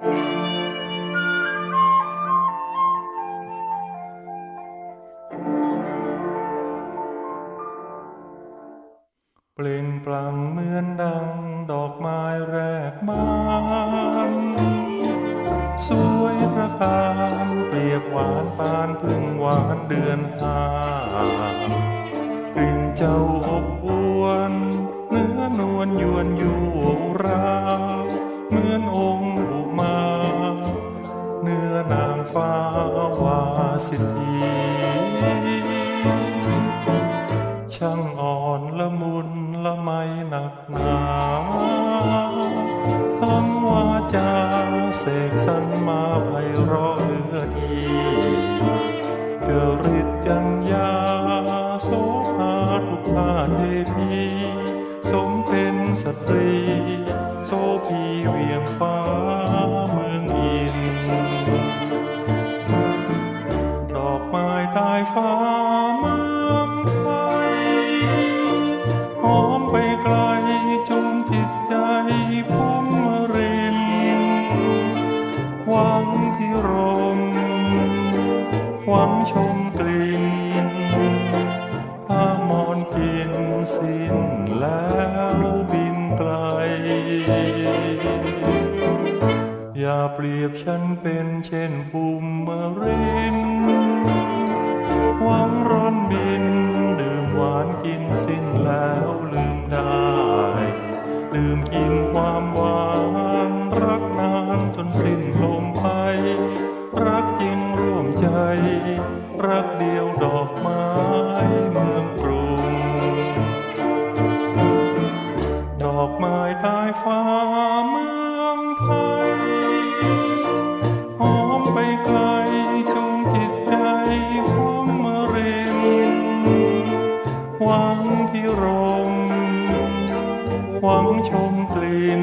เปล่งปลั่งเหมือนดังดอกไม้แรกบานสวยประการเปรียบหวานปานพึ่งหวานเดือนห้ากลิ่นเจ้าอบอวนเนื้อนวลยวนอยู่รา สินีช่างอ่อนละมุนละไมหนักหนาคำวาจาเสกสรรมาไพเราะเลือดีเกิริตจัญญาโสภาทุกท่าเทพีสมเป็นสตรีโสพีเวียงฟ้า หวังชมกลิ่นผ้ามอนกินสิ้นแล้วบินไกล อย่าเปรียบฉันเป็นเช่นภูมิมรินหวังร้อนบิน ดื่มหวานกินสิ้นแล้วลืมได้ดื่มกินความหวาน ใจรักเดียวดอกไม้เมืองกรุง ดอกไม้ใต้ฟ้าเมืองไทย หอมไปไกลจูงจิตใจผมรินหวังพิรมหวังชมกลิ่น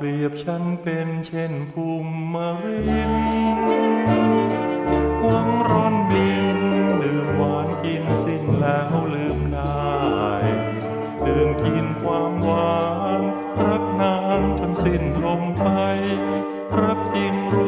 เปรียบฉันเป็นเช่นภูมิมรินวังร้อนบินดื่มหวานกินสิ้นแล้วลืมได้ดื่มกินความหวาน รักนานจนสิ้นลมไป รักจริงรู